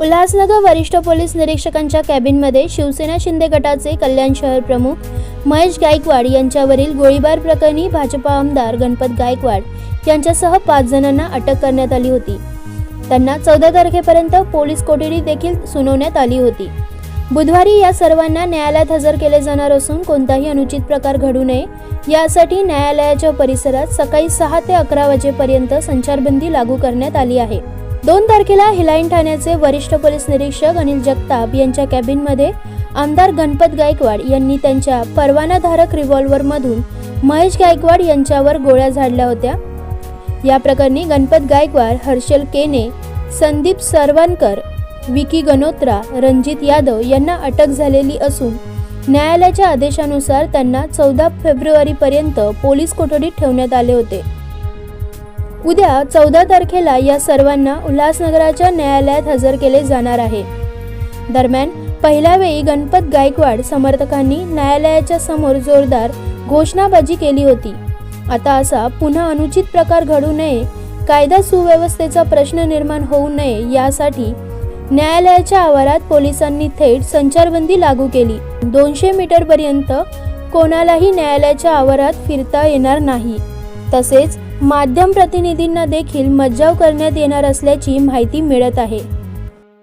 उल्हासनगर वरिष्ठ पोलीस निरीक्षकांच्या कॅबिनमध्ये शिवसेना शिंदे गटाचे कल्याण शहर प्रमुख महेश गायकवाड यांच्यावरील गोळीबार प्रकरणी भाजपा आमदार गणपत गायकवाड यांच्यासह पाच जणांना अटक करण्यात आली होती. त्यांना चौदा तारखेपर्यंत पोलीस कोठडी देखील सुनावण्यात आली होती. बुधवारी या सर्वांना न्यायालयात हजर केले जाणार असून कोणताही अनुचित प्रकार घडू नये. यासाठी न्यायालयाच्या परिसरात सकाळी सहा ते अकरा वाजेपर्यंत संचारबंदी लागू करण्यात आली आहे. दोन तारखेला हिलाईन ठाण्याचे वरिष्ठ पोलीस निरीक्षक अनिल जगताप यांच्या कॅबिनमध्ये आमदार गणपत गायकवाड यांनी त्यांच्या परवानाधारक रिव्हॉल्व्हरमधून महेश गायकवाड यांच्यावर गोळ्या झाडल्या होत्या. या प्रकरणी गणपत गायकवाड हर्षल केने संदीप सरवणकर विकी गनोत्रा रणजित यादव यांना अटक झालेली असून न्यायालयाच्या आदेशानुसार त्यांना चौदा फेब्रुवारीपर्यंत पोलीस कोठडीत ठेवण्यात आले होते. उद्या चौदा तारखेला या सर्वांना उल्हासनगराच्या न्यायालयात हजर केले जाणार आहे. दरम्यान पहिल्या वेळी गणपत गायकवाड समर्थकांनी न्यायालयाच्या समोर जोरदार घोषणाबाजी केली होती. आता असा पुन्हा अनुचित प्रकार घडू नये कायदा सुव्यवस्थेचा प्रश्न निर्माण होऊ नये यासाठी न्यायालयाच्या आवारात पोलिसांनी थेट संचारबंदी लागू केली. दोनशे मीटरपर्यंत कोणालाही न्यायालयाच्या आवारात फिरता येणार नाही. तसेच माध्यम प्रतिनिधींना देखील मज्जाव करण्यात येणार असल्याची माहिती मिळत आहे.